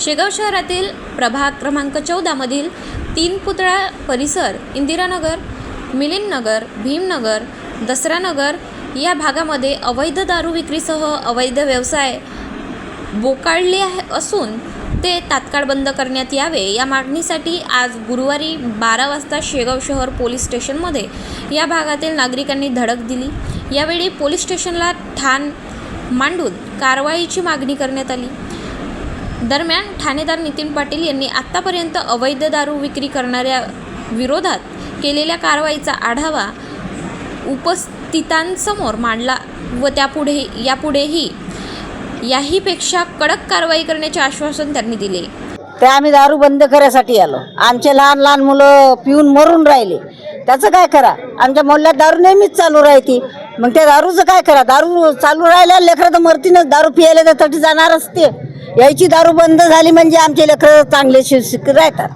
शेगाव शहरातील प्रभाग क्रमांक चौदामधील तीन पुतळा परिसर इंदिरानगर मिलिंदनगर भीमनगर दसरानगर या भागामध्ये अवैध दारू विक्रीसह अवैध व्यवसाय बोकाळले आहे- असून ते तात्काळ बंद करण्यात यावे. या मागणीसाठी आज गुरुवारी बारा वाजता शेगाव शहर पोलीस स्टेशनमध्ये या भागातील नागरिकांनी धडक दिली. यावेळी पोलीस स्टेशनला ठाण मांडून कारवाईची मागणी करण्यात आली. दरम्यान ठाणेदार नितीन पाटील यांनी आत्तापर्यंत अवैध दारू विक्री करणाऱ्या विरोधात केलेल्या कारवाईचा आढावा उपस्थितांसमोर मांडला व त्यापुढे यापुढेही याहीपेक्षा कडक कारवाई करण्याचे आश्वासन त्यांनी दिले. ते आम्ही दारू बंद करायसाठी आलो. आमचे लहान लहान मुलं पिऊन मरून राहिले. त्याचं काय करा? आमच्या मोहल्ल्यात दारू नेहमीच चालू राहते. मग त्या दारूचं काय करा? दारू चालू राहिल्या लेकरं तर मरतीनच. दारू पियायला तर तटी जाणारच ते. यायची दारू बंद झाली म्हणजे आमचे लेकरं चांगले शिक्षित राहतात.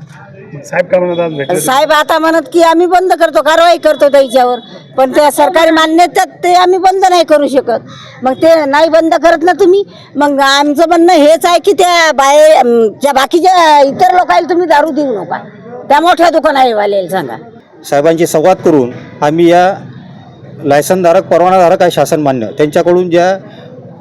साहेब का म्हणत आज भेटले? साहेब आता म्हणत की आम्ही बंद करतो कारवाई करतो त्याच्यावर. पण त्या सरकारी मान्यतेत ते आम्ही बंद नाही करू शकत. मग ते नाही बंद करत ना तुम्ही मग आमचं म्हणणं हेच आहे की त्या बाहे अं, ज्या बाकीच्या इतर लोकांना तुम्ही दारू देऊ नका. त्या मोठ्या दुकानावाल्याला सांगा. साहेबांशी संवाद करून आम्ही या लायसनधारक परवानाधारक आहे शासन मान्य. त्यांच्याकडून ज्या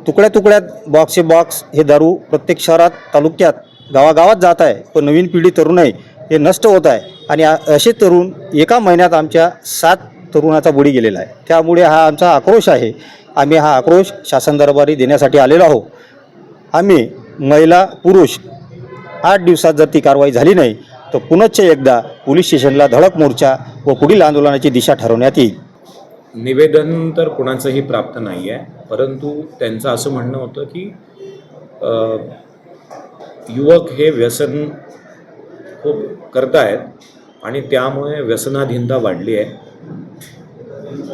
तुकड्या तुकड्यात बॉक्सचे बॉक्स हे दारू प्रत्येक शहरात तालुक्यात गावागावात जात आहे. पण नवीन पिढी तरुण आहे हे नष्ट होत आहे. आणि असे तरुण एका महिन्यात आमच्या सात तरुणाचा बुडी गेलेला आहे. त्यामुळे हा आमचा आक्रोश आहे. आम्ही हा आक्रोश शासन दरबारी देण्यासाठी आलेलो आहोत. आम्ही महिला पुरुष आठ दिवसात जर ती कारवाई झाली नाही तर पुनश्च एकदा पोलीस स्टेशनला धडक मोर्चा व पुढील आंदोलनाची दिशा ठरवण्यात येईल. निवेदन तर कुणाचंही प्राप्त नाही आहे परंतु त्यांचं असं म्हणणं होतं की युवक हे व्यसन खूप करतायत आणि त्यामुळे व्यसनाधीनता वाढली आहे.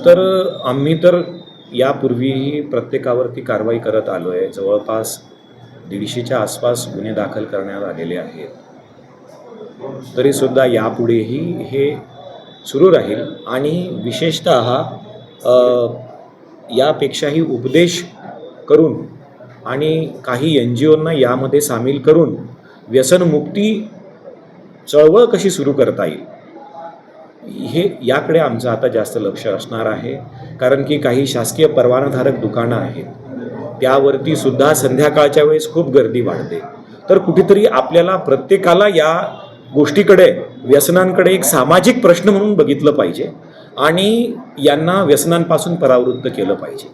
तर आम्ही तर यापूर्वीही प्रत्येकावरती कारवाई करत आलो आहे जवळपास दीडशेच्या आसपास गुन्हे दाखल करण्यात आलेले आहेत. तरीसुद्धा यापुढेही हे सुरू राहील आणि विशेषत यापेक्षाही उपदेश करून आणि काही एन जी ओंना यामध्ये सामील करून व्यसनमुक्ती चळवळ कशी सुरू करता येईल? हे याकडे आमचं आता जास्त लक्ष असणार आहे. कारण की काही शासकीय परवानाधारक दुकानं आहेत. त्यावरती सुद्धा संध्याकाळच्या वेळेस खूप गर्दी वाढते. तर कुठेतरी आपल्याला प्रत्येकाला या गोष्टीकडे व्यसनांकडे एक सामाजिक प्रश्न म्हणून बघितलं पाहिजे आणि यांना व्यसनांपासून परावृत्त केलं पाहिजे.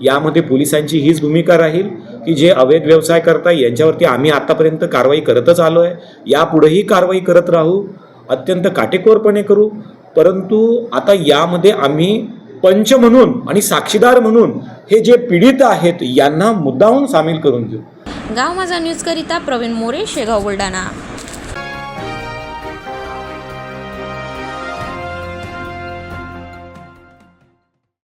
यामध्ये पोलिसांची हीच भूमिका राहील की जे अवैध व्यवसाय करताय यांच्यावरती आम्ही आतापर्यंत कारवाई करतच आलो आहे यापुढेही कारवाई करत राहू. अत्यंत काटेकोरपणे करू. परंतु आता यामध्ये आम्ही पंच म्हणून आणि साक्षीदार म्हणून हे जे पीडित आहेत यांना मुद्दाहून सामील करून घेऊ. गाव माझा न्यूजकरिता प्रवीण मोरे शेगाव बुलढाणा.